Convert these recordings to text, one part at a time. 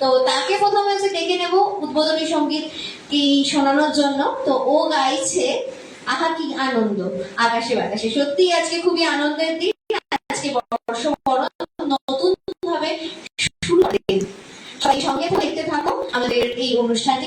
তো উদ্বোধনী সংগীত কি শোনানোর জন্য। তো ও গাইছে আহা কি আনন্দ, আকাশে বাতাসে। সত্যি আজকে খুবই আনন্দের দিন। আজকে বর্ষ নতুন ভাবে শুরু সবাই সঙ্গে দেখতে থাকো, আমাদের এই অনুষ্ঠানটি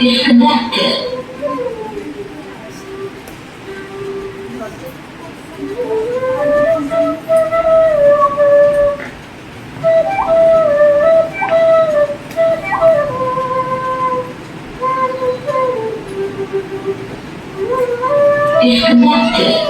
Be connected. Connected.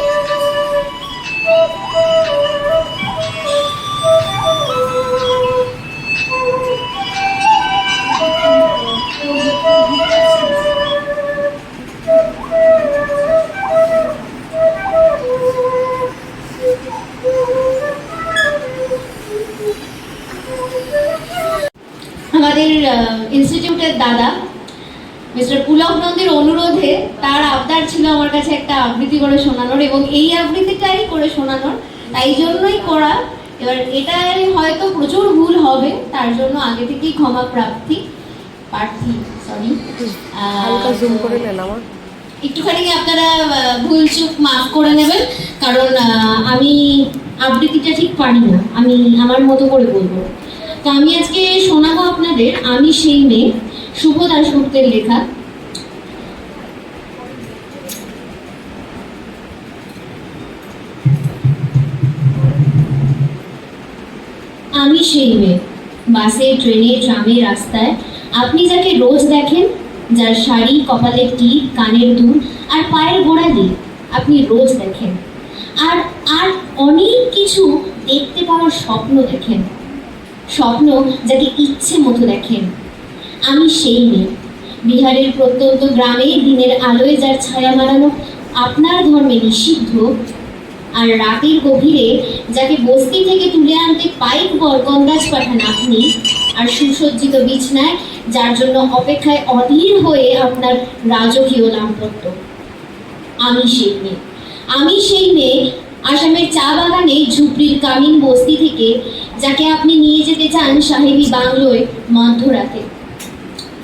আমাদের ইনস্টিটিউটের দাদা মিস্টার পুলক নন্দীর অনুরোধে তার আবদার ছিল আমার কাছে একটা আবৃত্তি করে শোনানোর এবং এই আবৃত্তিটাই করে শোনানোর। তাই জন্যই করা। এবার এটাই হয়তো প্রচুর ভুল হবে তার জন্য আগে থেকেই ক্ষমা প্রার্থী প্রার্থী সরি জুম করে নেন আমার। একটুখানি আপনারা ভুল চুপ মাফ করে নেবেন কারণ আমি আবৃত্তিটা ঠিক পারি না। আমি আমার মতো করে বলব। তো আমি আজকে শোনাবো আপনাদের, আমি সেই মেয়ে, শুভ দাশগুপ্তের লেখা। আমি সেই মেয়ে, বাসে, ট্রেনে, ট্রামে, রাস্তায়। আপনি যাকে রোজ দেখেন, যার শাড়ি কপালের টিপ, কানের দুল আর পায়ের গোড়ালি আপনি রোজ দেখেন। আর আর অনেক কিছু দেখতে পাওয়ার স্বপ্ন দেখেন। স্বপ্ন যাকে ইচ্ছে মতো দেখেন। আমি সেই মেয়ে। বিহারের প্রত্যন্ত গ্রামে দিনের আলোয় যার ছায়া মারানো আপনার ধর্মে নিষিদ্ধ, আর রাতের গভীরে যাকে বস্তি থেকে তুলে আনতে পাইক বরকন্দাজ পাঠান আপনি, আর সুসজ্জিত বিছনায় যার জন্য অপেক্ষায় অধীর হয়ে আপনার রাজকীয় দাম্পত্য আমি সেই মেয়ে। আমি সেই মেয়ে আসামের চা বাগানে ঝুপড়ির কামিন বস্তি থেকে যাকে আপনি নিয়ে যেতে চান সাহেবী বাংলোয় মধ্যরাতে।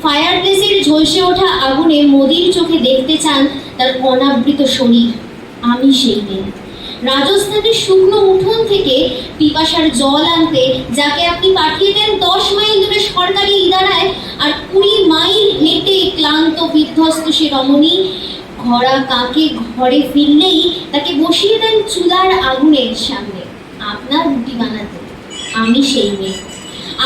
ফায়ার প্লেসের ঝলসে ওঠা আগুনে মোদির চোখে দেখতে চান তার অনাবৃত শরীর। আমি সেই মেয়ে। রাজস্থানের শুকনো উঠোন থেকে পিপাসার জল আনতে যাকে আপনি পাঠিয়ে দেন দশ মাইল দূরে সরকারি ইদারায় আর কুড়ি মাইল হেঁটে ক্লান্ত, বিধ্বস্ত সে রমণী, ঘোড়া কাকে ঘরে ফিরলেই তাকে বসিয়ে দেন চুলার আগুনের সামনে। আপনার রুটি বানাতে। আমি সেই মেয়ে।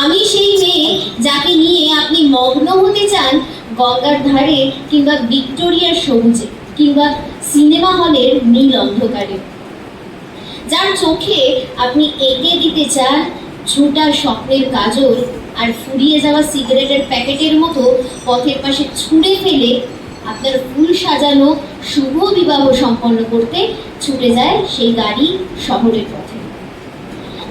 আমি সেই মেয়ে যাকে নিয়ে আপনি মগ্ন হতে চান গঙ্গার ধারে কিংবা ভিক্টোরিয়ার সবুজে কিংবা সিনেমা হলের নীল অন্ধকারে। যার চোখে আপনি এঁকে দিতে চান ছোটা স্বপ্নের কাজল আর ফুরিয়ে যাওয়া সিগারেটের প্যাকেটের মতো পথের পাশে ছুঁড়ে ফেলে আপনার ফুল সাজানো শুভ বিবাহ সম্পন্ন করতে ছুটে যায় সেই গাড়ি শহরের পথে।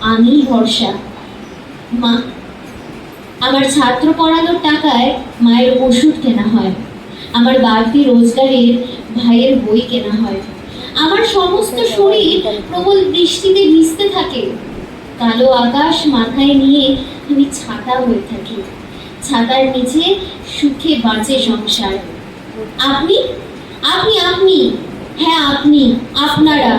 আমি ভরসা। মা, আমার ছাত্র পড়ানোর টাকায় মায়ের ওষুধ কেনা হয়। আমার বাড়তি রোজগারের ভাইয়ের বই কেনা হয়। আমার সমস্ত শরীর প্রবল বৃষ্টিতে ভিজতে থাকে। কালো আকাশ মাথায় নিয়ে আমি ছাতা হয়ে থাকি। ছাতার নিচে সুখে বাঁচে সংসার। আপনি? আপনি আপনি। হ্যাঁ আপনি, আপনারা।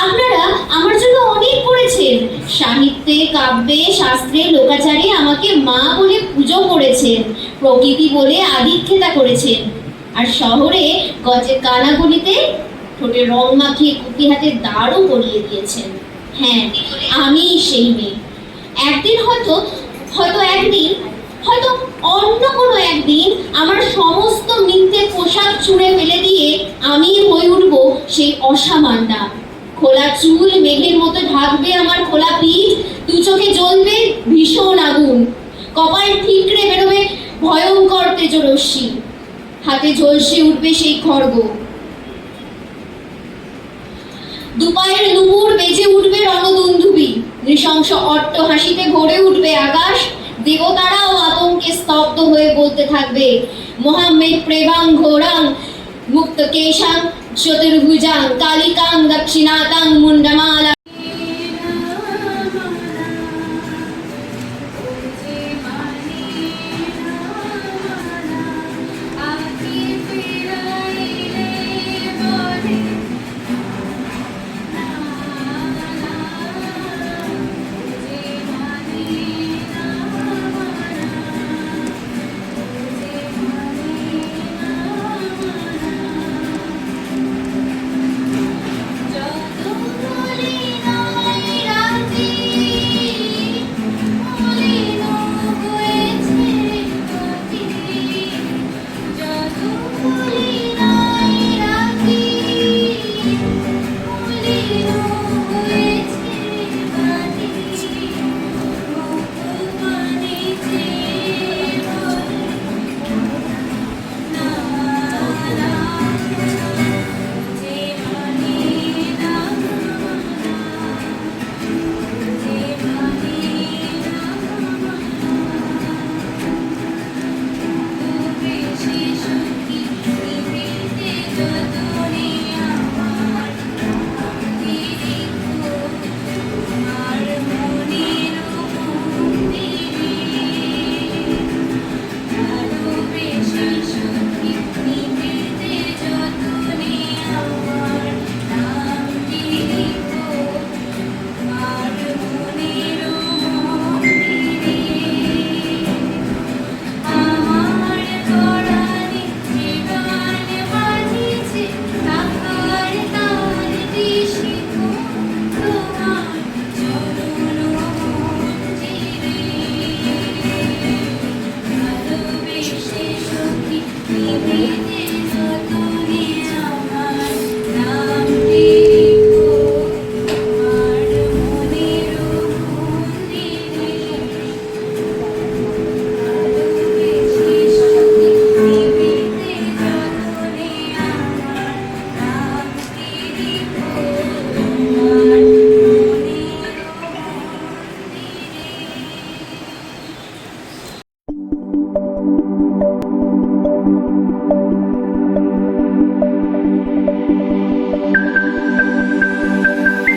আপনারা আমার জন্য অনেক করেছেন। সাহিত্যে, কাব্যে, শাস্ত্রে, লোকাচারে আমাকে মা বলে পুজো করেছেন, প্রকৃতি বলে আদিক্ষেতা করেছেন। আর শহরে গজে কানাগলিতে ঠোঁটে রং মাখিয়ে কুপি হাতে দাঁড়ও করিয়ে দিয়েছেন। হ্যাঁ আমি সেই মেয়ে। একদিন হয়তো হয়তো একদিন, হয়তো অন্য কোনো একদিন আমার সমস্ত মিথ্যে পোশাক ছুঁড়ে ফেলে দিয়ে আমি হয়ে উঠব সেই অসামানটা খোলা চুল, মেঘের মতো ঢাকবে আমার খোলা পিঠ, দু চোখে জ্বলবে ভীষণ আগুন। কপাল ঠিকরে বেরোবে ভয়ঙ্কর তেজরশ্মি। হাতে ঝলসে উঠবে সেই খড়গ দুপায়ের নুপুর বেজে উঠবে রণদুন্ধুবি নৃশংস অট্ট হাসিতে ভরে উঠবে আকাশ। দেবতারাও আতঙ্কে স্তব্ধ হয়ে বলতে থাকবে মোহাম্মেদ প্রেবাং ঘোরাং মুক্ত কেশাং श्रुतिर्भुजां कालिकां दक्षिणाता मुंडमाला